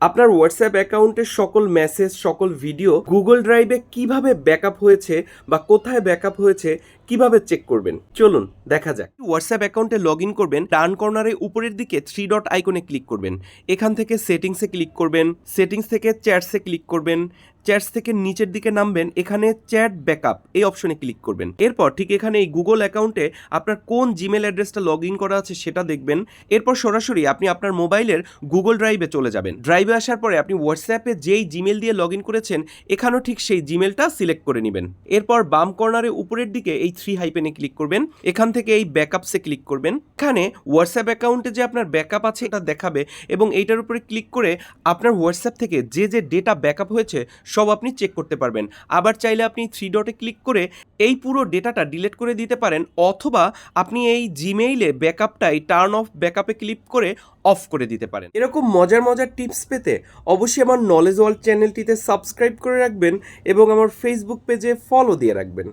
আপনার হোয়াটসঅ্যাপ অ্যাকাউন্টের সকল মেসেজ সকল ভিডিও গুগল ড্রাইভে কীভাবে ব্যাকআপ হয়েছে বা কোথায় ব্যাকআপ হয়েছে কীভাবে চেক করবেন? চলুন, দেখা যাক। হোয়াটসঅ্যাপ অ্যাকাউন্টে লগ ইন করবেন, ডান কর্নারে উপরের দিকে থ্রি ডট আইকনে ক্লিক করবেন। এখান থেকে সেটিংসে ক্লিক করবেন সেটিংস থেকে চ্যাটসে ক্লিক করবেন চ্যাটস থেকে নিচের দিকে নামবেন, এখানে চ্যাট ব্যাকআপ এই অপশনে ক্লিক করবেন। এরপর ঠিক এখানে এই গুগল অ্যাকাউন্টে আপনার কোন জিমেল অ্যাড্রেসটা লগ ইন করা আছে সেটা দেখবেন। এরপর সরাসরি আপনি আপনার মোবাইলের গুগল ড্রাইভে চলে যাবেন। ড্রাইভে আসার পরে আপনি হোয়াটসঅ্যাপে যেই জিমেল দিয়ে লগ ইন করেছেন, এখানেও ঠিক সেই জিমেলটা সিলেক্ট করে নেবেন। এরপর বাম কর্নারে উপরের দিকে এই থ্রি হাইপেনে ক্লিক করবেন। এখান থেকে এই ব্যাকআপসে ক্লিক করবেন। এখানে হোয়াটসঅ্যাপ অ্যাকাউন্টে যে আপনার ব্যাকআপ আছে এটা দেখাবে এবং এইটার উপরে ক্লিক করে আপনার হোয়াটসঅ্যাপ থেকে যে যে ডেটা ব্যাকআপ হয়েছে সব আপনি চেক করতে পারবেন। আবার চাইলে আপনি থ্রি ডটে ক্লিক করে এই পুরো ডেটাটা ডিলিট করে দিতে পারেন অথবা আপনি এই জিমেইলে ব্যাকআপটাই টার্ন অফ ব্যাকআপে ক্লিক করে অফ করে দিতে পারেন। এরকম মজার মজার টিপস পেতে অবশ্যই আমার নলেজ ওয়ার্ল্ড চ্যানেলটিতে সাবস্ক্রাইব করে রাখবেন এবং আমার ফেসবুক পেজে ফলো দিয়ে রাখবেন।